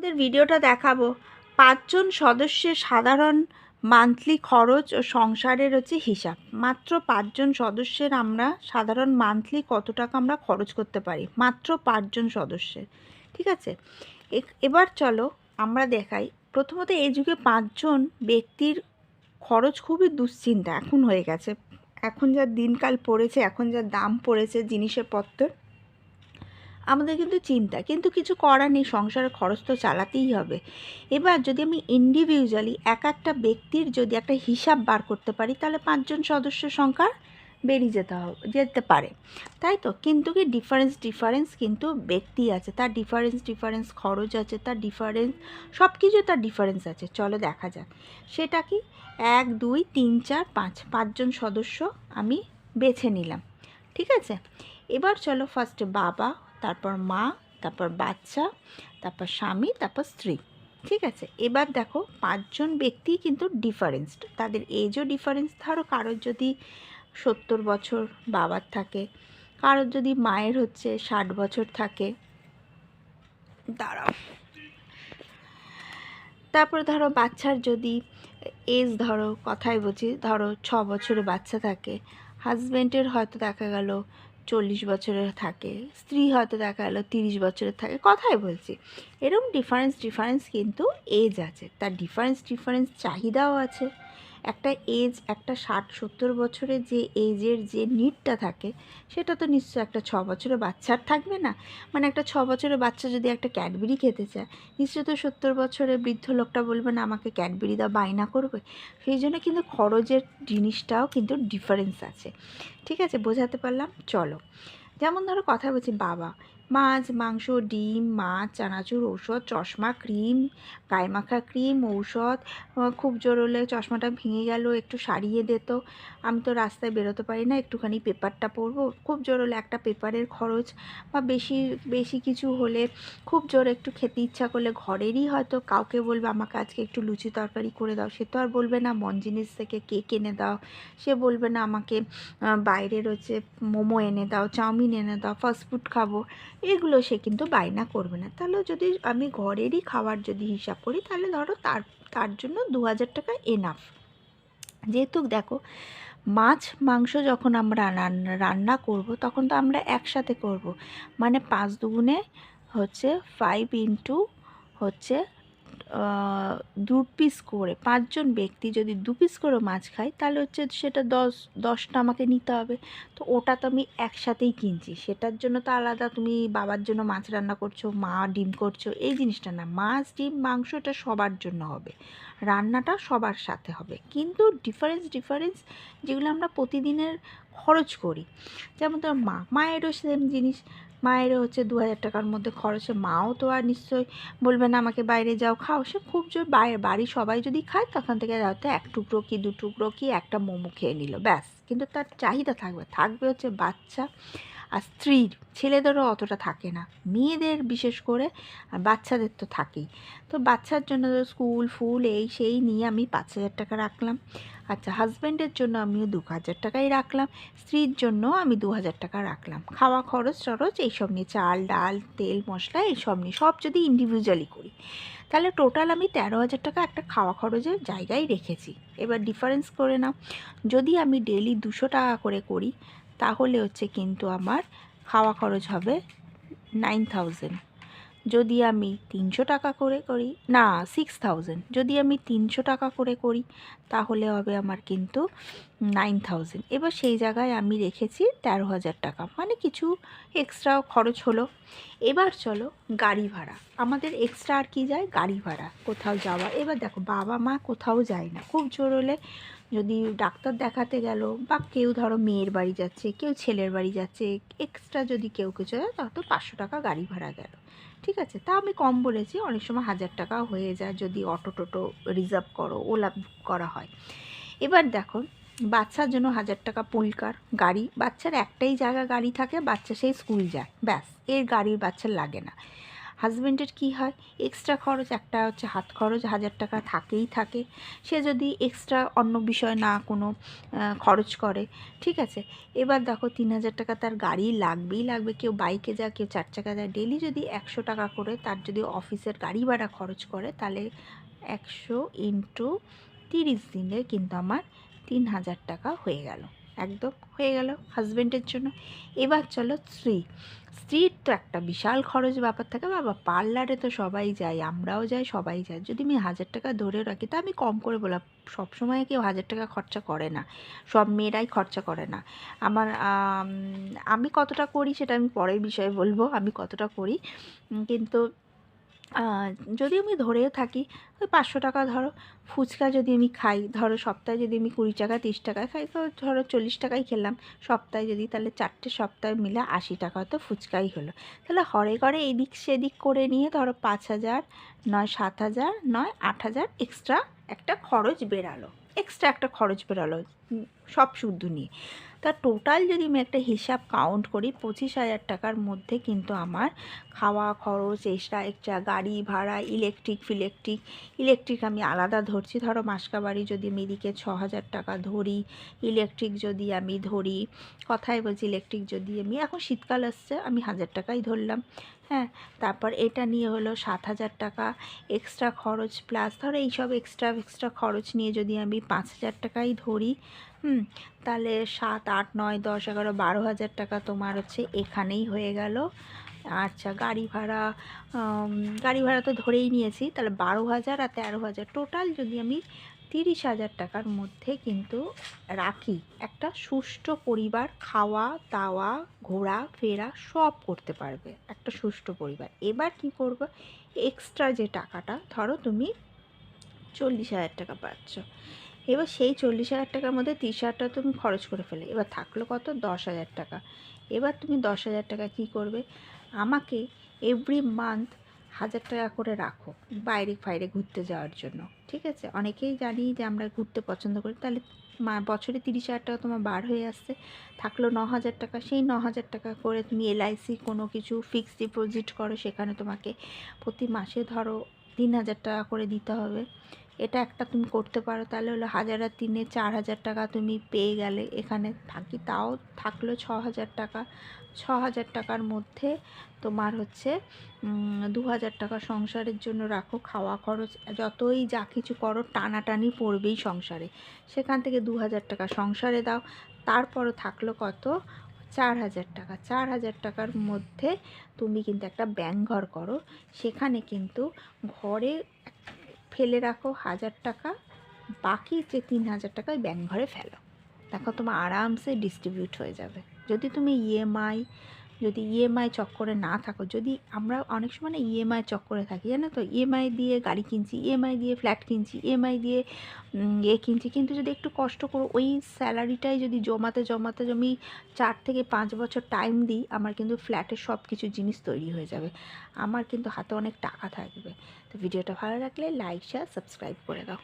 আমাদের ভিডিওটা দেখাবো। পাঁচজন সদস্যের সাধারণ মান্থলি খরচ ও সংসারের হচ্ছে হিসাব। মাত্র পাঁচজন সদস্যের আমরা সাধারণ মান্থলি কত টাকা আমরা খরচ করতে পারি? মাত্র পাঁচজন সদস্যের। ঠিক আছে? এবার চলো আমরা দেখাই। প্রথমত এই যুগে পাঁচজন ব্যক্তির খরচ খুবই দুশ্চিন্তা। এখন হয়ে গেছে। এখন যা দিনকাল পড়েছে, এখন যা দাম পড়েছে জিনিসের পত্র আমাদের কিন্তু চিন্তা, কিন্তু কিছু করার নেই, সংসারের খরচ তো চালাতেই হবে। এবার যদি আমি ইন্ডিভিজুয়ালি এক একটা ব্যক্তির যদি একটা হিসাব বার করতে পারি, তাহলে পাঁচজন সদস্য সংখ্যা বেরিয়ে যেতে হবে যেতে পারে। তাই তো? কিন্তু কি ডিফারেন্স ডিফারেন্স কিন্তু ব্যক্তি আছে, তার ডিফারেন্স ডিফারেন্স খরচ আছে, তার ডিফারেন্স সব কিছু তার ডিফারেন্স আছে। চলো দেখা যাক। সেটা কি? এক, দুই, তিন, চার, পাঁচ, পাঁচজন সদস্য আমি বেছে নিলাম। ঠিক আছে? এবার চলো ফার্স্টে বাবা তারপর মা, তারপর বাচ্চা, তারপর স্বামী, তারপর স্ত্রী। ঠিক আছে? এবার দেখো, পাঁচজন ব্যক্তি কিন্তু ডিফারেন্সড তাদের এজও ডিফারেন্স ধরো কারোর যদি সত্তর বছর বাবার থাকে, কারোর যদি মায়ের হচ্ছে ষাট বছর থাকে, দাঁড়াও। তারপরে ধরো বাচ্চার যদি এজ ধরো, কথাই বলছি, ধরো ছ বছরের বাচ্চা থাকে হাজব্যান্ডের হয়তো দেখা গেল চল্লিশ বছরের থাকে, স্ত্রী হয়তো দেখা গেলো তিরিশ বছরের থাকে, কথাই বলছি। এরকম ডিফারেন্স ডিফারেন্স কিন্তু এজ আছে। তার ডিফারেন্স ডিফারেন্স চাহিদাও আছে। একটা এজ একটা ষাট, সত্তর বছরের যে এজের যে নিডটা থাকে, সেটা তো নিশ্চয় একটা ছ বছরের বাচ্চার থাকবে না। মানে একটা ছ বছরের বাচ্চা যদি একটা ক্যাডবেরি খেতে চায় নিশ্চয় তো সত্তর বছরের বৃদ্ধ লোকটা বলবে, না, আমাকে ক্যাডবেরি দাও, বায়না করবে। সেই জন্য কিন্তু খরচের জিনিসটাও কিন্তু ডিফারেন্স আছে। ঠিক আছে, বোঝাতে পারলাম? চলো। যেমন ধরো কথা বলছি, বাবা মাছ, মাংস, ডিম, মাছ, চানাচুর, ঔষধ, চশমা, ক্রিম, গায়ে মাখা ক্রিম, ঔষধ খুব জোর হলে চশমাটা ভেঙে গেল, একটু সারিয়ে দিত আমি তো রাস্তায় বেরোতে পারি না, একটুখানি পেপারটা পরবো খুব জোর হলে একটা পেপারের খরচ বা বেশি বেশি কিছু হলে খুব জোর একটু খেতে ইচ্ছা করলে ঘরেরই হয়তো কাউকে বলবে, আমাকে আজকে একটু লুচি তরকারি করে দাও। সে তো আর বলবে না, মন জিনিস থেকে কেক এনে দাও? সে বলবে না, আমাকে বাইরের হচ্ছে মোমো এনে দাও, চাউমিন এনে দাও ফাস্টফুড খাব। এগুলো সে কিন্তু বায়না করবে না। তাহলে যদি আমি ঘরেরই খাবার যদি হিসাব করি, তাহলে ধরো তার তার জন্য দু হাজার টাকা এনাফ যেহেতু দেখো, মাছ, মাংস যখন আমরা রান্না করব, তখন তো আমরা একসাথে করব। মানে পাঁচ দুগুণে হচ্ছে ফাইভ ইন্টু হচ্ছে দু পিস করে, পাঁচজন ব্যক্তি যদি দু পিস করে মাছ খায়, তাহলে হচ্ছে সেটা দশ, দশটা আমাকে নিতে হবে। তো ওটা তো আমি একসাথেই কিনছি, সেটার জন্য তো আলাদা তুমি বাবার জন্য মাছ রান্না করছ, মা ডিম করছ, এই জিনিসটা না, মাছ, ডিম, মাংস এটা সবার জন্য হবে, রান্নাটা সবার সাথে হবে। কিন্তু ডিফারেন্স ডিফারেন্স যেগুলো আমরা প্রতিদিনের খরচ করি, যেমন ধর মা, মায়েরও সেম জিনিস মায়েরও হচ্ছে দু হাজার টাকার মধ্যে খরচে মাও তো আর নিশ্চয়ই বলবে না, আমাকে বাইরে যাও, খাও। সে খুব জোর বাইরে বাড়ি সবাই যদি খায়, তখন থেকে হয়তো এক টুকরো কি, দু টুকরো কি একটা মোমো খেয়ে নিল, ব্যাস। কিন্তু তার চাহিদা থাকবে থাকবে হচ্ছে বাচ্চা। আর স্ত্রীর, ছেলেদেরও অতটা থাকে না। মেয়েদের বিশেষ করে আর বাচ্চাদের তো থাকেই। তো বাচ্চার জন্য তো স্কুল, ফুল এই সেই নিয়ে আমি পাঁচ হাজার টাকা রাখলাম। আচ্ছা হাজব্যান্ডের জন্য আমিও দু হাজার টাকাই রাখলাম। স্ত্রীর জন্য আমি দু হাজার টাকা রাখলাম। খাওয়া খরচ টরচ এইসব নিয়ে চাল, ডাল, তেল, মশলা এইসব নিয়ে সব যদি ইন্ডিভিজুয়ালি করি, তাহলে টোটাল আমি তেরো হাজার টাকা একটা খাওয়া খরচের জায়গায় রেখেছি। এবার ডিফারেন্স করে নাও। যদি আমি ডেলি দুশো টাকা করে করি তাহলে হচ্ছে কিন্তু আমার খাওয়া খরচ হবে নাইন থাউজেন্ড যদি আমি তিনশো টাকা করে করি, না সিক্স থাউজেন্ড যদি আমি তিনশো টাকা করে করি, তাহলে হবে আমার কিন্তু নাইন থাউজেন্ড। এবার সেই জায়গায় আমি রেখেছি তেরো হাজার টাকা। মানে কিছু এক্সট্রা খরচ হলো। এবার চলো গাড়ি ভাড়া। আমাদের এক্সট্রা আর কি যায়? গাড়ি ভাড়া। কোথাও যাওয়া। এবার দেখো, বাবা মা কোথাও যায় না। খুব জোর হলে যদি ডাক্তার দেখাতে গেল বা কেউ ধরো মেয়ের বাড়ি যাচ্ছে, কেউ ছেলের বাড়ি যাচ্ছে এক্সট্রা যদি কেউ কিছু যায় তত পাঁচশো টাকা গাড়ি ভাড়া গেল। ঠিক আছে? তা আমি কম বলেছি, অনেক সময় হাজার টাকা হয়ে যায় যদি অটো টোটো রিজার্ভ করো, ওলা বুক করা হয়। এবার দেখো বাচ্চার জন্য হাজার টাকা পুলকার গাড়ি। বাচ্চার একটাই জায়গা গাড়ি থাকে, বাচ্চা সেই স্কুল যায়। ব্যাস, এর গাড়ির বাচ্চার লাগে না। হাজব্যান্ডের কি হয়? এক্সট্রা খরচ, একটা হচ্ছে হাত খরচ, হাজার টাকা থাকেই থাকে। সে যদি এক্সট্রা অন্য বিষয় না কোনো খরচ করে, ঠিক আছে? এবার দেখো তিন হাজার টাকা তার গাড়ি লাগবেই লাগবে। কেউ বাইকে যায়, কেউ চার চাকা যায়। ডেলি যদি একশো টাকা করে তার যদি অফিসের গাড়ি ভাড়া খরচ করে, তাহলে একশো ইন্টু তিরিশ দিনে কিন্তু আমার তিন হাজার টাকা হয়ে গেল। একদম হয়ে গেল হাজব্যান্ডের জন্য। এবার চলো স্ত্রী। স্ত্রীর তো একটা বিশাল খরচ ব্যাপার থাকে। বাবা পার্লারে তো সবাই যায়, আমরাও যাই, সবাই যায়। যদি আমি হাজার টাকা ধরে রাখি, তা আমি কম করে বললাম, সবসময় কেউ হাজার টাকা খরচা করে না। সব মেয়েরাই খরচা করে না। আমার আমি কতটা করি সেটা আমি পরের বিষয়ে বলব। আমি কতটা করি। কিন্তু যদি আমি ধরেও থাকি, ওই পাঁচশো টাকা ধরো, ফুচকা যদি আমি খাই, ধরো সপ্তাহে যদি আমি কুড়ি টাকা, তিরিশ টাকা খাই, তো ধরো চল্লিশ টাকাই খেলাম, সপ্তাহে যদি তাহলে চারটে সপ্তাহে মিলে আশি টাকা, তো ফুচকাই হলো। তাহলে হরে ঘরে এদিক সেদিক করে নিয়ে ধরো পাঁচ হাজার, নয় সাত হাজার, নয় আট হাজার এক্সট্রা একটা খরচ বেরালো। এক্সট্রা একটা খরচ বেরালো সব শুদ্ধ নিয়ে। তা টোটাল যদি আমি একটা হিসাব কাউন্ট করি, পঁচিশ হাজার টাকার মধ্যে কিন্তু আমার খাওয়া, খরচ এক্সট্রা এক্সট্রা গাড়ি ভাড়া ইলেকট্রিক ফিলেকট্রিক ইলেকট্রিক আমি আলাদা ধরছি। ধরো মাসকাবাড়ি যদি আমি এদিকে ছ হাজার টাকা ধরি ইলেকট্রিক যদি আমি ধরি কথায় বলছি ইলেকট্রিক যদি আমি, এখন শীতকাল আসছে, আমি হাজার টাকাই ধরলাম। হ্যাঁ তারপর এটা নিয়ে হলো সাত হাজার টাকা এক্সট্রা খরচ প্লাস ধরো এইসব এক্সট্রা এক্সট্রা খরচ নিয়ে যদি আমি পাঁচ হাজার টাকাই ধরি, হুম, তাহলে সাত, আট, নয়, দশ, এগারো, বারো হাজার টাকা তোমার হচ্ছে এখানেই হয়ে গেল। আচ্ছা গাড়ি ভাড়া গাড়ি ভাড়া তো ধরেই নিয়েছি। তাহলে বারো হাজার আর তেরো হাজার। টোটাল যদি আমি তিরিশ হাজার টাকার মধ্যে কিন্তু রাখি, একটা সুষ্ঠু পরিবার, খাওয়া, দাওয়া, ঘোরা, ফেরা সব করতে পারবে, একটা সুষ্ঠু পরিবার। এবার কি করবে? এক্সট্রা যে টাকাটা, ধরো তুমি চল্লিশ হাজার টাকা পাচ্ছ। এবার সেই চল্লিশ হাজার টাকার মধ্যে তিরিশ হাজার টাকা তুমি খরচ করে ফেলে। এবার থাকল কত? দশ হাজার টাকা। এবার তুমি দশ হাজার টাকা কী করবে? আমাকে এভরি মান্থ হাজার টাকা করে রাখো বাইরে ফাইরে ঘুরতে যাওয়ার জন্য, ঠিক আছে? অনেকেই জানি যে আমরা ঘুরতে পছন্দ করি, তাহলে বছরে তিরিশ হাজার টাকা তোমার বার হয়ে আসছে, থাকল ন হাজার টাকা, সেই ন হাজার টাকা করে তুমি এলআইসি কোনো কিছু ফিক্সড ডিপোজিট করো, সেখানে তোমাকে প্রতি মাসে ধরো তিন হাজার টাকা করে দিতে হবে। এটা একটা তুমি করতে পারো, তাহলে হলো হাজার আর তিনে চার হাজার টাকা তুমি পেয়ে গেলে এখানে থাকি। তাও থাকল ছ হাজার টাকা। ছ হাজার টাকার মধ্যে তোমার হচ্ছে দু হাজার টাকা সংসারের জন্য রাখো, খাওয়া খরচ, যতই যা কিছু করো টানাটানি পড়বেই সংসারে। সেখান থেকে দু হাজার টাকা সংসারে দাও। তারপরও থাকল কত? চার হাজার টাকা। চার হাজার টাকার মধ্যে তুমি কিন্তু একটা ব্যাংক ঘর করো। সেখানে কিন্তু ঘরে ফেলে রাখো হাজার টাকা, বাকি যে তিন হাজার টাকা ওই ব্যাংক ঘরে ফেলো। দেখো তোমার আরামসে ডিস্ট্রিবিউট হয়ে যাবে। যদি তুমি ইএমআই যদি ইএমআই চক্করে না থাকো, যদি আমরা অনেক সময় না ইএমআই চক্করে থাকি, জানো তো? ইএমআই দিয়ে গাড়ি কিনছি ইএমআই দিয়ে ফ্ল্যাট কিনছি ইএমআই দিয়ে এ কিনছি, কিন্তু যদি একটু কষ্ট করো, ওই স্যালারিটাই যদি জমাতে জমাতে আমি চার থেকে পাঁচ বছর টাইম দিই, আমার কিন্তু ফ্ল্যাটের সব কিছু জিনিস তৈরি হয়ে যাবে। আমার কিন্তু হাতে অনেক টাকা থাকবে। তো ভিডিওটা ভালো লাগলে লাইক শেয়ার সাবস্ক্রাইব করে দাও।